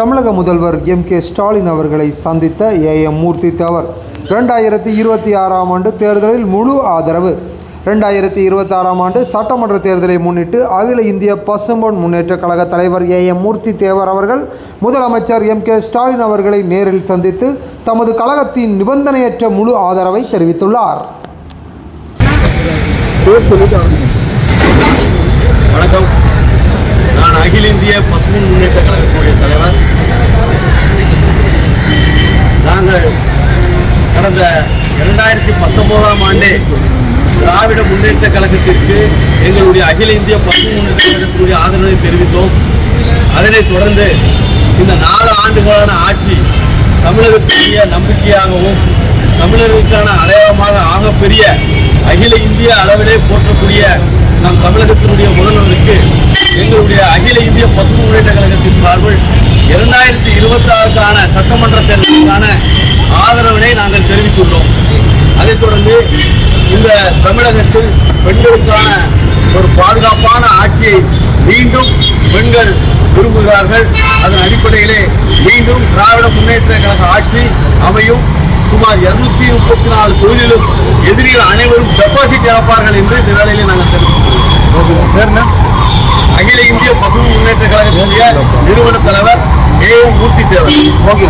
தமிழக முதல்வர் M K Stalin அவர்களை சந்தித்த ஏ எம் மூர்த்தி தேவர். ரெண்டாயிரத்தி இருபத்தி ஆறாம் ஆண்டு தேர்தலில் முழு ஆதரவு. ரெண்டாயிரத்தி இருபத்தாறாம் ஆண்டு சட்டமன்ற தேர்தலை முன்னிட்டு அகில இந்திய பசும்பொன் முன்னேற்ற கழக தலைவர் ஏ எம் மூர்த்தி தேவர் அவர்கள் முதலமைச்சர் எம் கே ஸ்டாலின் அவர்களை நேரில் சந்தித்து தமது கழகத்தின் நிபந்தனையற்ற முழு ஆதரவை தெரிவித்துள்ளார். வணக்கம். நான் அகில இந்திய பசும்பொன் முன்னேற்ற கழக இரண்டாயிரத்தி பத்தொன்பதாம் ஆண்டே திராவிட முன்னேற்ற கழகத்திற்கு எங்களுடைய அகில இந்திய பசு முன்னேற்ற கழகத்தினுடைய ஆதரவை தெரிவித்தோம். அதனைத் தொடர்ந்து இந்த நாலு ஆண்டுகளான ஆட்சி தமிழகத்துடைய நம்பிக்கையாகவும் தமிழர்களுக்கான அடையாளமாக ஆகப்பெரிய அகில இந்திய அளவிலே போற்றக்கூடிய நம் தமிழகத்தினுடைய முதல்வருக்கு எங்களுடைய அகில இந்திய பசுமை முன்னேற்ற கழகத்தின் சார்பில் இரண்டாயிரத்தி இருபத்தி ஆறுக்கான சட்டமன்ற தேர்தலுக்கான ஆதரவினை நாங்கள் தெரிவித்துள்ளோம் அதைத் தொடர்ந்து இந்த தமிழகத்தில் பெண்களுக்கான ஒரு பாதுகாப்பான ஆட்சியை மீண்டும் பெண்கள் விரும்புகிறார்கள். அதன் அடிப்படையிலே மீண்டும் திராவிட முன்னேற்ற கழக ஆட்சி அமையும். சுமார் இருநூத்தி முப்பத்தி நாலு தொழிலும் எதிரிகள் அனைவரும் டெபாசிட் இழப்பார்கள் என்று இந்த வேளையிலே நாங்கள் தெரிவித்துள்ளோம் அகில இந்திய பசுமை முன்னேற்ற கழகத்தினுடைய நிறுவன தலைவர் ஏ மூர்த்தி தேவர் ஓகே.